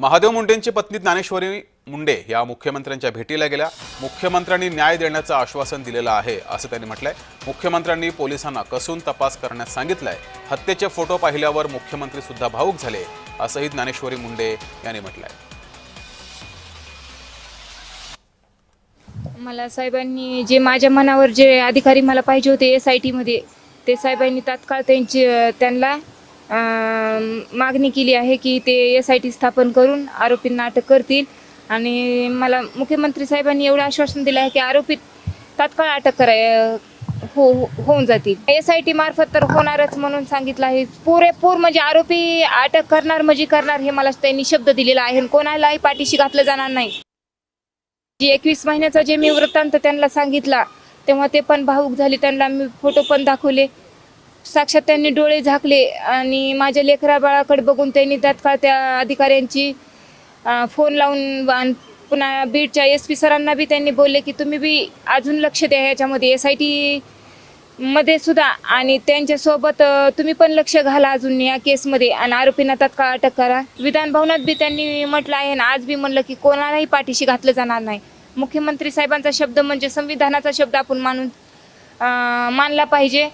महादेव मुंडेंची पत्नी ज्ञानेश्वरी मुंडे या मुख्यमंत्र्यांच्या भेटीला गेल्या. मुख्यमंत्र्यांनी न्याय देण्याचं आश्वासन दिलेलं आहे असं त्यांनी म्हटलंय. मुख्यमंत्र्यांनी पोलिसांना कसून तपास करण्यास सांगितलंय. हत्येचे फोटो पाहिल्यावर मुख्यमंत्री सुद्धा भाऊक झाले असंही ज्ञानेश्वरी मुंडे यांनी म्हटलंय. मला साहेबांनी जे माझ्या मनावर जे अधिकारी मला पाहिजे होते एस आय टीमध्ये ते साहेबांनी तात्काळ त्यांची त्यांना मागणी केली आहे की ते एस आय टी स्थापन करून आरोपींना अटक करतील. आणि मला मुख्यमंत्री साहेबांनी एवढं आश्वासन दिलं आहे की आरोपी तात्काळ अटक कराय हो, हो होऊन जातील. एस आय टी मार्फत तर होणारच म्हणून सांगितलं आहे. पुरेपूर म्हणजे आरोपी अटक करणार म्हणजे करणार हे मला त्यांनी शब्द दिलेला आहे. आणि कोणालाही पाठीशी घातलं जाणार नाही. जी एकवीस महिन्याचा जे मी वृत्तांत त्यांना सांगितला तेव्हा ते पण भावुक झाले. त्यांना मी फोटो पण दाखवले. साक्षात त्यांनी डोळे झाकले आणि माझ्या लेकरा बाळाकडे बघून त्यांनी तात्काळ त्या अधिकाऱ्यांची फोन लावून पुन्हा बीडच्या एस पी सरांना बी त्यांनी बोलले की तुम्ही बी अजून लक्ष द्या ह्याच्यामध्ये. एस आय टी मध्ये सुद्धा आणि त्यांच्यासोबत तुम्ही पण लक्ष घाला अजून या केसमध्ये आणि आरोपींना तात्काळ अटक करा. विधान भवनात बी त्यांनी म्हटलं आहे आणि आज बी म्हणलं की कोणालाही पाठीशी घातलं जाणार नाही. मुख्यमंत्री साहेबांचा शब्द म्हणजे संविधानाचा शब्द आपण मानून मानला पाहिजे.